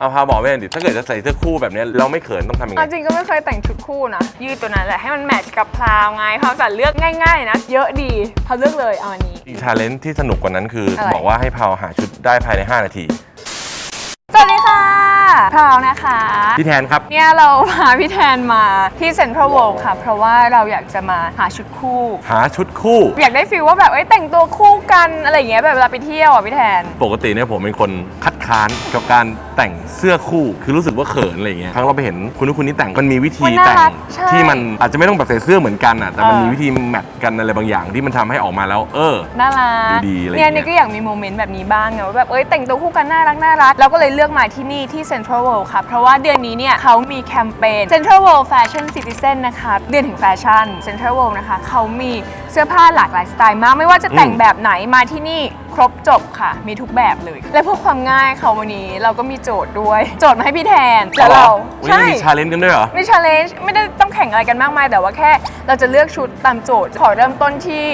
เอาพาบอกไม่ได้ดิถ้าเกิดจะใส่เสื้อคู่แบบเนี้ยเราไม่เขินต้องทำยังไง เอาจริงก็ไม่เคยแต่งชุดคู่นะ ยืดตัวนั้นแหละให้มันแมทช์กับพราวไงพราวสันเลือกง่ายๆนะ เยอะดีพราวเลือกเลยเอาอันนี้ อีกชาเลนจ์ที่สนุกกว่านั้นคือ อะไร บอกว่าให้พาวหาชุดได้ภายใน 5 นาทีสวัสดีค่ะ พราวนะคะ พี่แทนครับ เนี่ยเราพาพี่แทนมาที่เซ็นทรัลเวิลด์ค่ะ เพราะว่าเราอยากจะมาหาชุดคู่ หาชุดคู่ อยากได้ฟีลว่าแบบเอ้ยแต่งตัวคู่กันอะไรอย่างเงี้ยแบบเวลาไปเที่ยวอะพี่แทน ปกติเนี่ยผมเป็นคนคัดค้านกับการแต่งเสื้อคู่คือรู้สึกว่าเขินอะไรอย่างเงี้ยครั้งเราไปเห็นคุณนู้นคนนี้แต่งมันมีวิธีมันน่าแต่งรักใช่ที่มันอาจจะไม่ต้องแบบใส่เสื้อเหมือนกันอะแต่มันเออ มีวิธีแมทกันอะไรบางอย่างที่มันทำให้ออกมาแล้ว เออ น่ารักดูดีอะไรเนี่ยอย่างเงี้ยนี่ก็อยากมีโมเมนต์แบบนี้บ้างไงว่าแบบเอ้ยแต่งตัวคู่กันน่ารักน่ารักเราก็เลยเลือกมาที่นี่ที่ Central World ค่ะ เพราะว่าเดือนนี้เนี่ยเขามีแคมเปญ Central World Fashion Citizen นะคะ เดือนถึงแฟชั่น Central World นะคะ เขามีเสื้อผ้าหลากหลายสไตล์มาก ไม่ว่าจะแต่งแบบไหนมาที่นี่ครบจบค่ะ มีทุกแบบเลย และเพื่อความง่ายค่ะวันนี้เราก็มีโจทย์ด้วย โจทย์มาให้พี่แทนแล้วเราวันนี้มีชาเลนจ์กันด้วยเหรอไม่ชาเลนจ์ไม่ได้ต้องแข่งอะไรกันมากมาย แต่ว่าแค่เราจะเลือกชุดตามโจทย์ ขอเริ่มต้นที่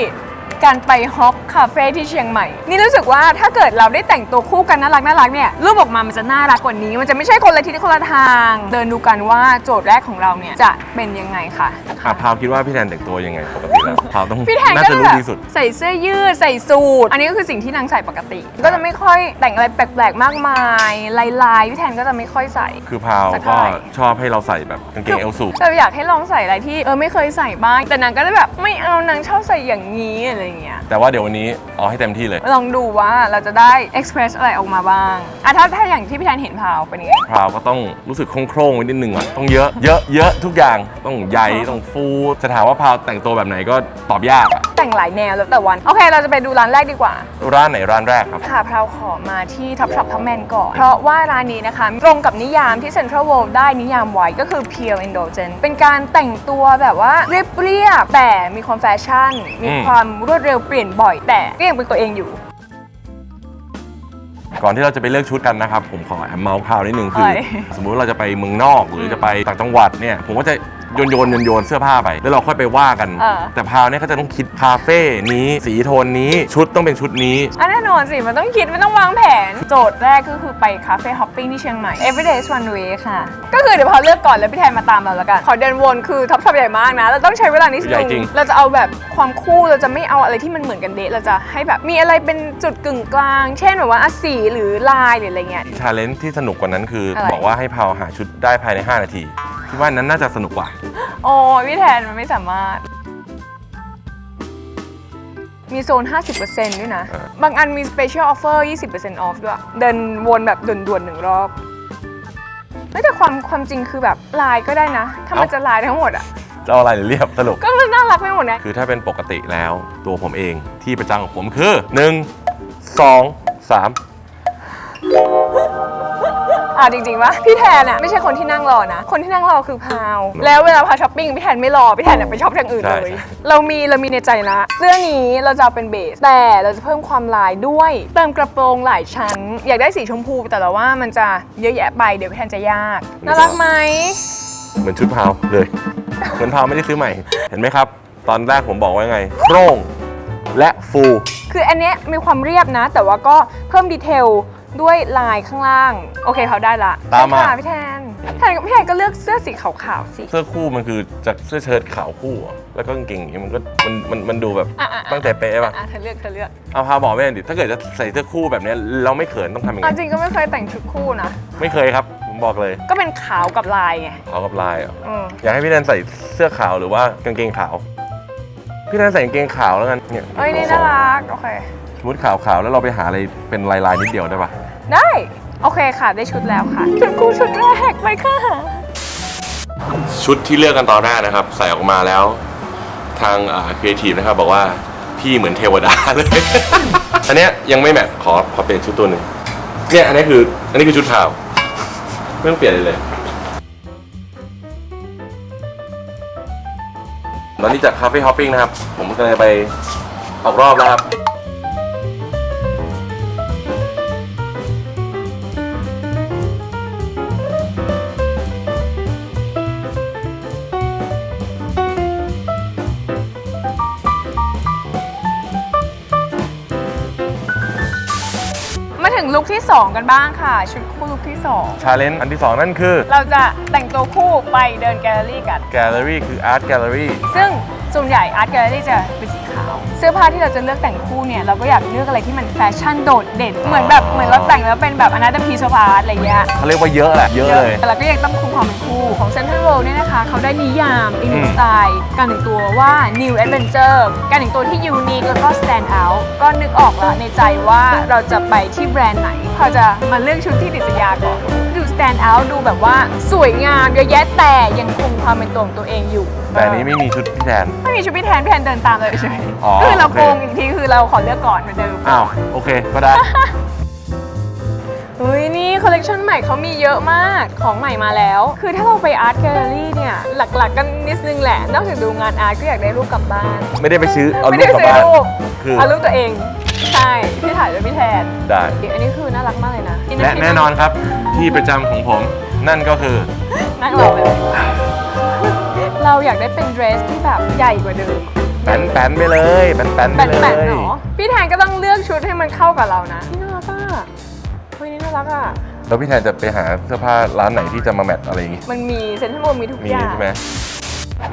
การไปฮอปคาเฟ่ที่เชียงใหม่ นี่รู้สึกว่าถ้าเกิดเราได้แต่งตัวคู่กันน่ารักน่ารักเนี่ยรูปออกมามันจะน่ารักกว่านี้ มันจะไม่ใช่คนละทิศคนละทาง เดินดูกันว่าโจทย์แรกของเราเนี่ยจะเป็นยังไงค่ะอะพาวคิดว่าพี่แทนแต่งตัวยังไงปกติแล้วพาวต้องพี่แทนน่าก็จะจะรู้แบบที่สุด ใส่เสื้อยืดใส่สูทอันนี้ก็คือสิ่งที่นางใส่ปกติ ก็จะไม่ค่อยแต่งอะไรแปลกๆมากมายลายลายๆพี่แทนก็จะไม่ค่อยใส่ คือพาวสักก็เท่าไหร่ ชอบให้เราใส่แบบกางเกงเอลสูง แต่อยากให้ลองใส่อะไรที่เออไม่เคยใส่บ้างแต่นางก็ได้แบบไม่เอานางชอบใส่อย่างนี้อะไรอย่างเงี้ยแต่ว่าเดี๋ยววันนี้เอาให้เต็มที่เลย ลองดูว่าเราจะได้ express อะไรออกมาบ้างอะถ้าถ้าอย่างที่พี่แทนเห็นพาวเป็นยังไง พราวก็ต้องรู้สึกโคร่งๆไว้นิดนึงอะต้องเยอะเยอะเยอะทุกอย่างต้องใหญ่ต้องฟูจะถามว่าพราวแต่งตัวแบบไหนก็ตอบยากอะแต่งหลายแนวแล้วแต่วัน โอเคเราจะไปดูร้านแรกดีกว่า ร้านไหนร้านแรกครับ ค่ะพราวขอมาที่ท็อปช็อปทัพแมนก่อน เพราะว่าร้านนี้นะคะ ตรงกับนิยามที่ Central World ได้นิยามไว้ก็คือ pure indulgent เป็นการแต่งตัวแบบว่าเรียบๆแต่มีความแฟชั่น มีอืม ความรวดเร็วเปลี่ยนบ่อย แต่ก็ยังเป็นตัวเองอยู่ ก่อนที่เราจะไปเลือกชุดกันนะครับ ผมขอแอมเมาส์พราวนิดนึงคืออะไรสมมุติเราจะไปเมืองนอกหรือจะไปต่างจังหวัดเนี่ย ผมก็จะ โยนโยนโยนโยนเสื้อผ้าไป แล้วเราค่อยไปว่ากัน เออ แต่พราวเนี่ยเขาจะต้องคิดคาเฟ่นี้ สีโทนนี้ชุดต้องเป็นชุดนี้ อันแน่นอนสิ มันต้องคิด มันต้องวางแผน โจทย์แรกก็คือไปคาเฟ่ฮอปปิ้งที่เชียงใหม่ everyday is one way ค่ะ ก็คือเดี๋ยวพอเลือกก่อนแล้วพี่แทนมาตามเราแล้วกัน ขอเดินวนคือท็อปช็อปใหญ่มากนะ เราต้องใช้เวลานิดใหญ่นึงจริง เราจะเอาแบบความคู่เราจะไม่เอาอะไรที่มันเหมือนกันเดะเราจะให้แบบมีอะไรเป็นจุดกึ่งกลาง เช่นแบบว่าอะสีหรือลายหรืออะไรเงี้ยอีกชาเลนจ์ที่สนุกกว่านั้นคืออะไร บอกว่าให้พราวหาชุดได้ภายใน 5 นาที คิดว่านั้นน่าจะสนุกกว่า โอ้ยพี่แทนมันไม่สามารถ มีโซน 50%ด้วยนะ เออ บางอันมี special offer 20% off ด้วย เดินวนแบบด่วนๆหนึ่งรอบไม่แต่ความความจริงคือแบบลายก็ได้นะ ถ้ามันจะลายทั้งหมดอะ จะเอาอะไรหรือเรียบสรุป ก็มันน่ารักไปหมดนะ คือถ้าเป็นปกติแล้วตัวผมเองที่ประจำของผมคือ 1 2 3 อะจริงๆวะพี่แทนอะไม่ใช่คนที่นั่งรอนะ คนที่นั่งรอคือพาว แล้วเวลาพาช้อปปิ้งพี่แทนไม่รอพี่แทนเนี่ยไปช็อปทางอื่นใช่เลยใช่เรามีเรามีในใจละเสื้อนี้เราจะเอาเป็นเบส แต่เราจะเพิ่มความลายด้วย เติมกระโปรงหลายชั้น อยากได้สีชมพู แต่เราว่ามันจะเยอะแยะไปเดี๋ยวพี่แทนจะยากน่ารักไหมเหมือนชุดพาวเลย เหมือนพาวไม่ได้ซื้อใหม่ เห็นไหมครับ ตอนแรกผมบอกว่าไงโครงและฟู คืออันเนี้ยมีความเรียบนะ แต่ว่าก็เพิ่มดีเทล ด้วยลายข้างล่าง โอเคเขาได้ละตามมา ใช่ค่ะพี่แทนแทนพี่แทนก็เลือกเสื้อสีขาวๆสิ เสื้อคู่มันคือจากเสื้อเชิ้ตขาวคู่อะแล้วก็กางเกงอย่างนี้มันก็มันมันมันดูแบบอะอะอะ ตั้งแต่เป๊ะป่ะอะเธอเลือกเธอเลือกเอาพาวบอกไม่ได้ดิถ้าเกิดจะใส่เสื้อคู่แบบเนี้ยเราไม่เขินต้องทำยังไงเอาจริงก็ไม่เคยแต่งชุดคู่นะ ไม่เคยครับผมบอกเลยก็เป็นขาวกับลายไงขาวกับลายอะอืมอยากให้พี่แดนใส่เสื้อขาวหรือว่ากางเกงขาวพี่แดนใส่กางเกงขาวแล้วกันเนี่ย เอ้ยนี่น่ารัก โอเค สมมติขาวขาวๆแล้วเราไปหาอะไรเป็นลายลายๆนิดเดียวได้ปะได้ โอเคค่ะ ได้ชุดแล้วค่ะชุดคู่ชุดแรกไปค่ะ ชุดที่เลือกกันตอนแรกนะครับ ใส่ออกมาแล้ว ทางครีเอทีฟนะครับ บอกว่าพี่เหมือนเทวดาเลย อันเนี้ยยังไม่แมทขอขอเปลี่ยนชุดตัวหนึ่งเนี่ยอันนี้คืออันนี้คือชุดขาวไม่ต้องเปลี่ยนเลยเลยตอนนี้จากคาเฟ่ฮอปปิ้งนะครับ ผมกำลังไปออกรอบแล้วครับ มาถึงลุคที่2กันบ้างค่ะ ชุดคู่ลุคที่ชาเลนจ์อันที่ 2 นั่นคือ2เราจะแต่งตัวคู่ไปเดินแกลเลอรี่กัน แกลเลอรี่คืออาร์ตแกลเลอรี่ซึ่งส่วนใหญ่อาร์ตแกลเลอรี่จะเป็นสีขาว เสื้อผ้าที่เราจะเลือกแต่งคู่เนี่ยเราก็อยากเลือกอะไรที่มันแฟชั่นโดดเด่นเหมือนแบบเหมือนเราแต่งแล้วเป็นแบบอนาตพีโซพาร์ตอะไรเงี้ยเขาเรียกว่าเยอะแหละเยอะเลยแต่เราก็ยังต้องคุมความเป็นคู่ของ Central World เนี่ยนะคะเขาได้นิยามอีกหนึ่อืงมสไตล์การแต่งตัวว่า New Adventure การแต่งตัวที่ unique แล้วก็ stand out ก็นึกออกแล้วในใจว่าเราจะไปที่แบรนด์ไหนพอจะมาเลือกชุดที่ดิษยาก่อน ดู stand out ดูแบบว่าสวยงามเยอะแยะแต่ยังคงความเป็นตัวของตัวเองอยู่แต่อันนี้ไม่มีชุดพี่แทน ไม่มีชุดพี่แทนพี่แทนเดินตามเลยใช่ไหมอ๋อคือเราโอเคโกงอีกทีคือเราขอเลือกก่อนเหมือนเดิมอ้าวโอเคก็ได้ เฮ้ยนี่คอลเลกชันใหม่เขามีเยอะมากของใหม่มาแล้ว คือถ้าเราไปอาร์ตแกลเลอรี่เนี่ย หลักๆกันนิดนึงแหละ นอกจากดูงานอาร์ตก็อยากได้รูปกลับบ้านไม่ได้ไปซื้อเอาไม่รูได้ปกลับซื้อบ้านรูปคือ เอารูปตัวเอง ใช่ที่ถ่ายด้วยพี่แทนได้ อันนี้คือน่ารักมากเลยนะและแน่นอนครับที่ประจำของผมนั่นก็คือ นั่งรอไปเลยเราอยากได้เป็นเดรสที่แบบใหญ่กว่าเดิมแป้นแป้นๆไปเลยแป้นแป้นๆแบไปนเลแบนย เนาะพี่แทนก็ต้องเลือกชุดให้มันเข้ากับเรานะนี่น่ารักอะเฮ้ยนี่น่ารักอะแล้วพี่แทนจะไปหาเสื้อผ้าร้านไหนที่จะมาแมทอะไรอย่างงี้ มันมีเซ็นทรัลโมมีทุกมีอย่าง ใช่ไหม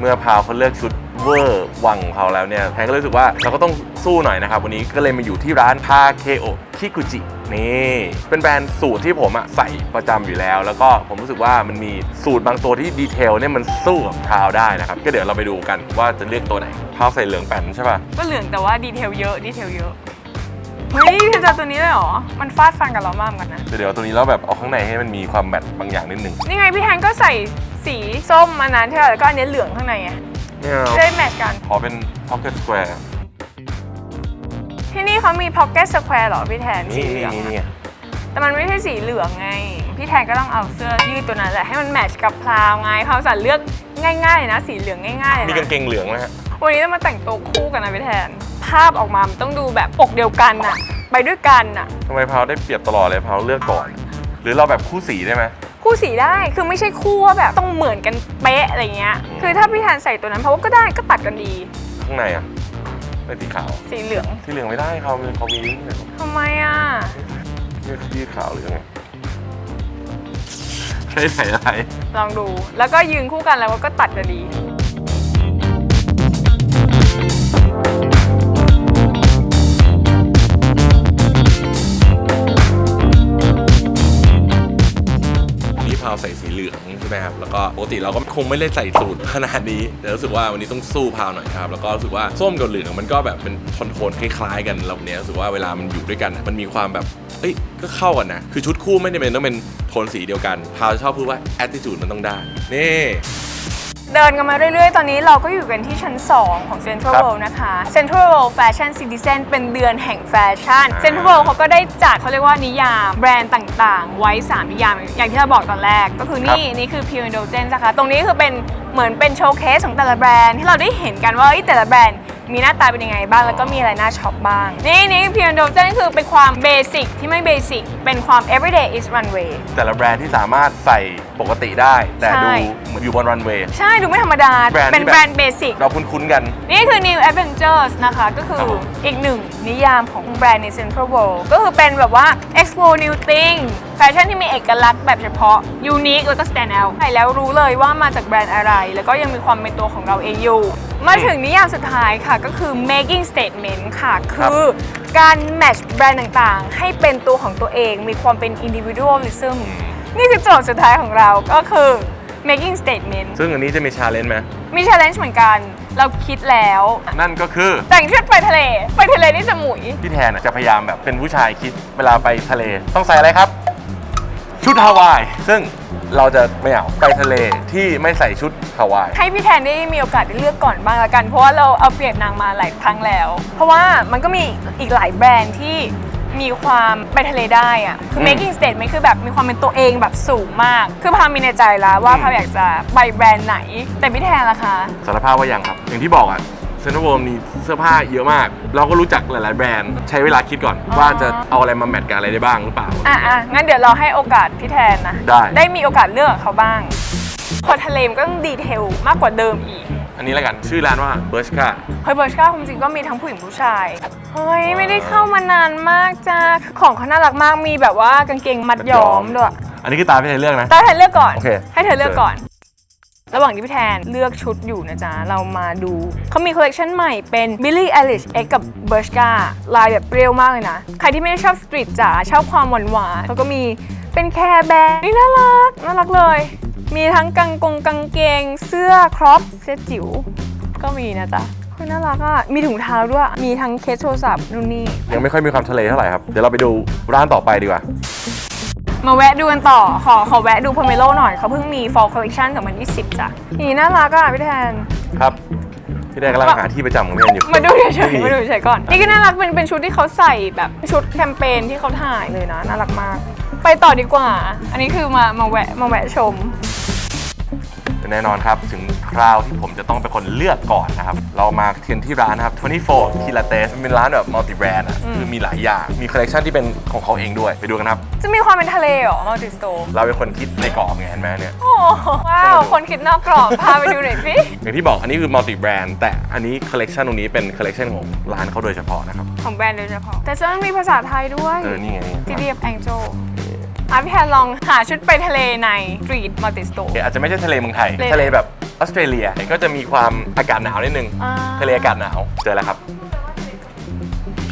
เมื่อพาวเขาเลือกชุดเวอร์วังของเขาแล้วเนี่ยแทนก็รู้สึกว่าเราก็ต้องสู้หน่อยนะครับวันนี้ก็เลยมาอยู่ที่ร้านพาเคโอคิกุจินี่เป็นแบรนด์สูตรที่ผมอะใส่ประจำอยู่แล้ว แล้วก็ผมรู้สึกว่ามันมีสูตรบางตัวที่ดีเทลเนี่ยมันสู้กับพาวได้นะครับ ก็เดี๋ยวเราไปดูกันว่าจะเลือกตัวไหนพาวใส่เหลืองแป้นใช่ป่ะก็เหลืองแต่ว่าดีเทลเยอะดีเทลเยอะ เฮ้ยเธอจะเอาตัวนี้เลยเหรอ มันฟาดฟันกับเรามากเหมือนกันนะ เดี๋ยวตัวนี้แล้วแบบเอาข้างในให้มันมีความแมทบางอย่างนิดนึงนี่ไงพี่แทนก็ใส่สีส้มอันนั้นใช่ไหมแล้วก็อันนี้เหลืองข้างในไงไม่เอาจะได้แมทช์กัน ขอเป็น pocket square ที่นี่เขามี pocket square เหรอพี่แทนสีนี่เหลืนี่องนี่อะ นี่แต่มันไม่ใช่สีเหลืองไง พี่แทนก็ต้องเอาเสื้อยืดตัวนั้นแหละให้มันแมทช์กับพลาวไงพลาวสันเลือกง่ายๆเลยนะ สีเหลืองง่ายๆเลยมีนะกางเกงเหลืองนะฮะวันนี้ต้องมาแต่งตัวคู่กันนะพี่แทน ภาพออกมามันต้องดูแบบปกเดียวกันน่ะไปด้วยกันน่ะทำไมพาวได้เปรียบตลอดเลยพาวเลือกก่อน หรือเราแบบคู่สีได้ไหม คู่สีได้คือไม่ใช่คู่ว่าแบบต้องเหมือนกันเป๊ะอะไรเงี้ยคือถ้าพี่แทนใส่ตัวนั้นเพราะว่าก็ได้ก็ตัดกันดี ข้างในอะเป็นสีขาวสีเหลืองที่เหลืองไม่ได้เขาเขามีนี่เลยทำไมอะนี่ที่ขาวหรือยังไงใช่ไหนอะไรลองดู แล้วก็ยืนคู่กันแล้วก็ตัดกันดี พาวใส่สีเหลืองใช่ไหมครับแล้วก็ปกติเราก็คงไม่ได้ใส่สูตรขนาดนี้แต่รู้สึกว่าวันนี้ต้องสู้พาวหน่อยครับแล้วก็รู้สึกว่าส้มกับเหลืองมันก็แบบเป็นโทนๆคล้ายๆ กันเราเนี้ยรู้สึกว่าเวลามันอยู่ด้วยกัน มันมีความแบบเอ้ยก็เข้ากันนะ คือชุดคู่ไม่จำเป็นต้องเป็นโทนสีเดียวกัน พาวชอบพูดว่า attitude มันต้องได้นี่ เดินกันมาเรื่อยๆ ตอนนี้เราก็อยู่กันที่ชั้น 2 ของ Central ครับ World นะคะ Central World Fashion Citizen เป็นเดือนแห่งแฟชั่นอ่า Central World เขาก็ได้จัดเขาเรียกว่านิยามแบรนด์ต่างๆ ไว้ 3 นิยาม อย่างที่เราบอกตอนแรก ก็คือนี่ นี่คือ Pure Indulgence นะคะ ตรงนี้คือเป็นเหมือนเป็นโชว์เคสของแต่ละแบรนด์ ที่เราได้เห็นกันว่าเอ้ยแต่ละแบรนด์มีหน้าตาเป็นยังไงบ้าง แล้วก็มีอะไรน่าช็อปบ้าง นี่นี่ Pure Indulgence คือเป็นความเบสิกที่ไม่เบสิกเป็นความ everyday is runway แต่ละแบรนด์ที่สามารถใส่ ปกติได้ แต่ใช่ดูเหมือนอยู่บนรันเวย์ ใช่ ดูไม่ธรรมดา แบรนด์ที่เป็นแบบ แบรนด์เบสิก เราคุ้นๆกัน นี่คือ New Adventures นะคะ ก็คือครับผม อีกหนึ่งนิยามของแบรนด์ใน Central World ก็คือเป็นแบบว่า explore new thing แฟชั่นที่มีเอกลักษณ์แบบเฉพาะ unique แล้วก็ stand out ใส่แล้วรู้เลยว่ามาจากแบรนด์อะไร แล้วก็ยังมีความเป็นตัวของเราเองอยู่ มาถึงนิยามสุดท้ายค่ะ ก็คือ making statement ค่ะ คือการ match แบรนด์ต่างๆ ให้เป็นตัวของตัวเอง มีความเป็น individualism นี่คือโจทย์สุดท้ายของเราก็คือ making statement ซึ่งอันนี้จะมีชาเลนจ์ไหมมี challenge เหมือนกัน เราคิดแล้ว นั่นก็คือ แต่งชุดไปทะเล ไปทะเลที่สมุย พี่แทนอะจะพยายามแบบเป็นผู้ชายคิดเวลาไปทะเล ต้องใส่อะไรครับ ชุดฮาวาย ซึ่งเราจะไม่เอาไปทะเลที่ไม่ใส่ชุดฮาวาย ให้พี่แทนได้มีโอกาสได้เลือกก่อนบ้างละกัน เพราะว่าเราเอาเปรียบนางมาหลายครั้งแล้ว เพราะว่ามันก็มีอีกหลายแบรนด์ที่ มีความไปทะเลได้อะคือม making statement คือแบบมีความเป็นตัวเองแบบสูงมาก คือพามีในใจแล้วว่าอืมพาอยากจะไปแบรนด์ไหน แต่พี่แทนล่ะคะ สารภาพว่ายังครับ อย่างที่บอกอะเซ็นทรัลเวิลด์มีเสื้อผ้าเยอะมาก เราก็รู้จักหลาย ๆ แบรนด์ใช้เวลาคิดก่อนอ๋อว่าจะเอาอะไรมาแมทกับอะไรได้บ้างหรือเปล่า อะอะงั้นเดี๋ยวเราให้โอกาสพี่แทนนะ ได้ ได้มีโอกาสเลือกกับเขาบ้าง พอทะเลมันก็ต้องดีเทลมากกว่าเดิมอีก อันนี้แล้วกันชื่อร้านว่าเบิร์ชคาเฮ้ยเบอร์ชก้าความจริงก็มีทั้งผู้หญิงผู้ชาย เฮ้ยไม่ได้เข้ามานานมากจ้าของเขาน่ารักมากมีแบบว่ากางเกงมัดย้อมด้วยอันนี้คือตามพี่ไทยเลือกนะ แต่ให้เลือกก่อน โอเค ให้เธอเลือกก่อน ระหว่างที่พี่แทนเลือกชุดอยู่นะจ๊ะ เรามาดู เขามีคอลเลคชันใหม่เป็น Billie Eilish X กับ Bershka ลายแบบเปรี้ยวมากเลยนะ ใครที่ไม่ได้ชอบสตรีทจ๋าชอบความหวานหวานๆเขาก็มีเป็นแคร์แบร์นี่น่ารัก น่ารักเลย มีทั้งกางกงกางเกง เสื้อครอปเสื้อจิ๋วก็มีนะจ๊ะ คือน่ารักอะ มีถุงเท้าด้วย มีทั้งเคสโทรศัพท์นู่นนี่ ยังไม่ค่อยมีความทะเลเท่าไหร่ครับ เดี๋ยวเราไปดูร้านต่อไปดีกว่า มาแวะดูกันต่อ ขอขอแวะดูพ o เมโลหน่อย เขาเพิ่งมี Fall Collection 2020จ้ะนี่น่ารักอะพี่แทน ครับ พี่ไทยกำลังหาที่ประจำของพี่ไทยอยู่มาดูเฉยไม่มีๆมาดูเฉยๆก่อน นี่ก็น่ารักเป็นเป็นชุดที่เขาใส่แบบชุดแคมเปญที่เขาถ่ายเลยนะ น่ารักมาก ไปต่อดีกว่า อันนี้คือมามาแวะมาแวะชม แน่นอนครับ ถึงคราวที่ผมจะต้องเป็นคนเลือกก่อนนะครับ เรามาเทียนที่ร้านนะครับ24 k i l a t e s เป็นร้านแบบมัลติแบรนด์อะคือมีหลายอย่าง มีคอลเลคชันที่เป็นของเขาเองด้วย ไปดูกันครับ จะมีความเป็นทะเลเหรอมัลติสโตร์เราเป็นคนคิดในกรอบไงเห็นไหมเนี่ย โอ้ว้าว คนคิดนอกกรอบ พาไปดูหน่อยสิ อย่างที่บอกอันนี้คือมัลติแบรนด์แต่อันนี้คอลเลกชันตรงนี้เป็นคอลเลกชันของร้านเขาโดยเฉพาะนะครับ ของแบรนด์โดยเฉพาะ แต่จะมีภาษาไทยด้วยเออนี่ไงนี่ไง TDF Angel อะพี่แทนลองหาชุดไปทะเลใน Street Multi Store อาจจะไม่ใช่ทะเลเมืองไทยทะเลทะเลแบบออสเตรเลียก็จะมีความอากาศหนาวนิดนึง อ่า ทะเลอากาศหนาวเจอแล้วครับ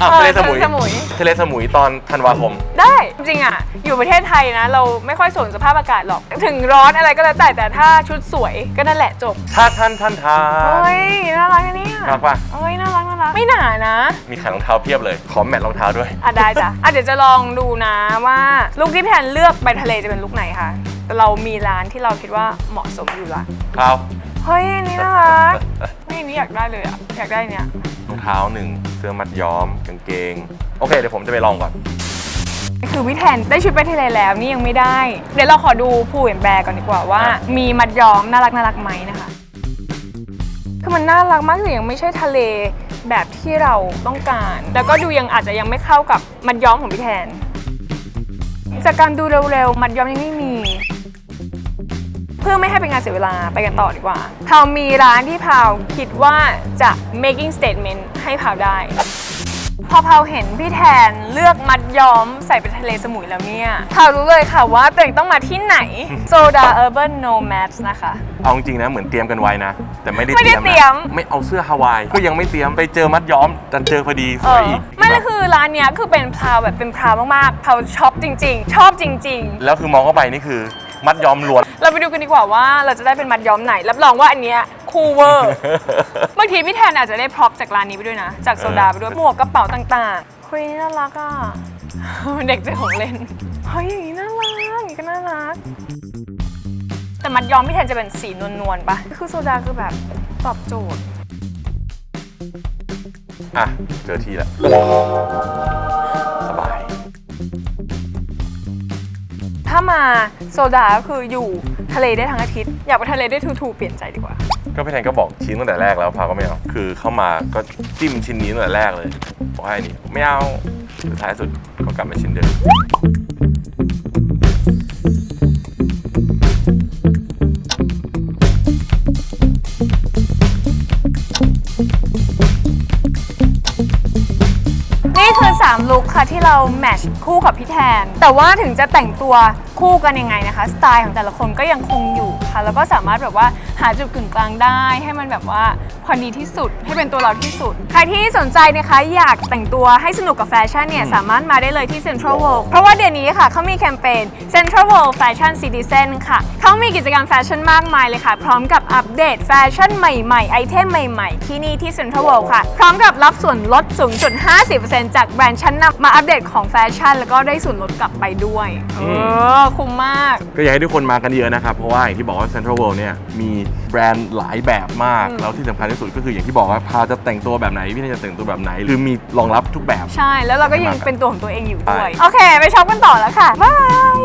อ้าวเออทะเลสมุยทะเลสมุย ทะเลสมุยตอนธันวาคม ได้จริงๆอะ อยู่ประเทศไทยนะ เราไม่ค่อยสนสภาพอากาศหรอก ถึงร้อนอะไรก็แล้วแต่แต่ถ้าชุดสวยก็นั่นแหละจบถ้าท่านท่านทาเฮ้ยน่ารักอันนี้น่ารักปะเฮ้ยน่ารักน่ารักไม่หนานะ มีขายรองเท้าเพียบเลย ขอแมทรองเท้าด้วย อะได้จ้ะอะเดี๋ยวจะลองดูนะว่าลุคที่พี่แทนเลือกไปทะเลจะเป็นลุคไหนคะแต่เรามีร้านที่เราคิดว่าเหมาะสมอยู่ละเท้าเฮ้ยอันนี้น่ารัก นี่อันนี้อยากได้เลยอะอยากได้เนี่ยรองเท้าหนึ่งเสื้อมัดย้อมกางเกง โอเค เดี๋ยวผมจะไปลองก่อน คือพี่แทนได้ชุดไปทะเลแล้วนี่ยังไม่ได้ เดี๋ยวเราขอดูผู้เห็นแบร์ก่อนดีกว่าว่า อะ มีมัดย้อมน่ารักน่ารักไหมนะคะ คือมันน่ารักมากแต่ยังไม่ใช่ทะเลแบบที่เราต้องการ แล้วก็ดูยังอาจจะยังไม่เข้ากับมัดย้อมของพี่แทน จากการดูเร็วๆ มัดย้อมยังไม่มีเพื่อไม่ให้เป็นการเสียเวลาไปกันต่อดีกว่าพาวมีร้านที่พาวคิดว่าจะ making statement ให้พาวได้ พอพาวเห็นพี่แทนเลือกมัดย้อมใส่ไปทะเลสมุยแล้วเนี่ยพาวรู้เลยค่ะว่าตัวเองต้องมาที่ไหน Soda Urban Nomads นะคะ เอาจริงๆนะ เหมือนเตรียมกันไว้นะ แต่ไม่ได้ไม่ได้นะเตรียมไม่เอาเสื้อฮาวาย ก็ยังไม่เตรียมไปเจอมัดย้อมดันเจอพอดีสเอวยออีกไม่แล้วคือร้านเนี้ยคือเป็นพาวแบบเป็นพาวมากๆพาวช็อปจริง ๆ ชอบจริงแล้วคือมองเข้าไปนี่คือ มัดย้อมล้วนๆเราไปดูกันดีกว่าว่าเราจะได้เป็นมัดย้อมไหน รับรองว่าอันเนี้ยคูลเวอร์ บางทีพี่แทนอาจจะได้พร็อพจากร้านนี้ไปด้วยนะ จากโซดาไปด้วยหมวกกระเป๋าต่างๆเฮ้ยน่ารักอะ เด็กเจอของเล่น เฮ้ยอย่างนี้น่ารักอย่างนี้ก็น่ารัก แต่มัดย้อมพี่แทนจะเป็นสีนวลๆปะคือโซดาคือแบบตอบโจทย์ อะ เจอที่แล้ว ถ้ามาโซดาก็คืออยู่ทะเลได้ทั้งอาทิตย์ อยากไปทะเลได้ทูๆเปลี่ยนใจดีกว่า ก็พี่แทนก็บอกชิ้นตั้งแต่แรกแล้วพาก็ไม่เอาคือเข้ามาก็จิ้มชิ้นนี้ตั้งแต่แรกเลยบอกให้นี่ไม่เอาสุดท้ายสุดก็กลับมาชิ้นเดิม ลุคค่ะที่เราแมทช์คู่กับพี่แทน แต่ว่าถึงจะแต่งตัวคู่กันยังไงนะคะสไตล์ของแต่ละคนก็ยังคงอยู่ค่ะ แล้วก็สามารถแบบว่าหาจุดกึ่งกลางได้ ให้มันแบบว่าพอดีที่สุด ให้เป็นตัวเราที่สุด ใครที่สนใจนะคะอยากแต่งตัวให้สนุกกับแฟชั่นเนี่ย สามารถมาได้เลยที่ Central World เพราะว่าเดือนนี้ค่ะเขามีแคมเปญ Central World Fashion Citizen ค่ะเขามีกิจกรรมแฟชั่นมากมายเลยค่ะ พร้อมกับอัปเดตแฟชั่นใหม่ๆ ไอเทมใหม่ ๆ ที่นี่ที่ Central World ค่ะ พร้อมกับรับส่วนลดสูงสุด 50%จากแบรนด์ชั้นนำมาอัปเดตของแฟชั่น แล้วก็ได้ส่วนลดกลับไปด้วยเออคุ้มมาก ก็อยากให้ทุกคนมากันเยอะนะครับ เพราะว่าอย่างที่บอกว่า Central World เนี่ยมีแบรนด์หลายแบบมาก แล้วที่สำคัญที่สุดก็คืออย่างที่บอกว่าพาจะแต่งตัวแบบไหน พี่เนยจะแต่งตัวแบบไหนคือมีรองรับทุกแบบ ใช่ แล้วเราก็ยังมากเป็นตัวของตัวเองอยู่ด้วยใช่โอเค ไปช็อปกันต่อแล้วค่ะ บาย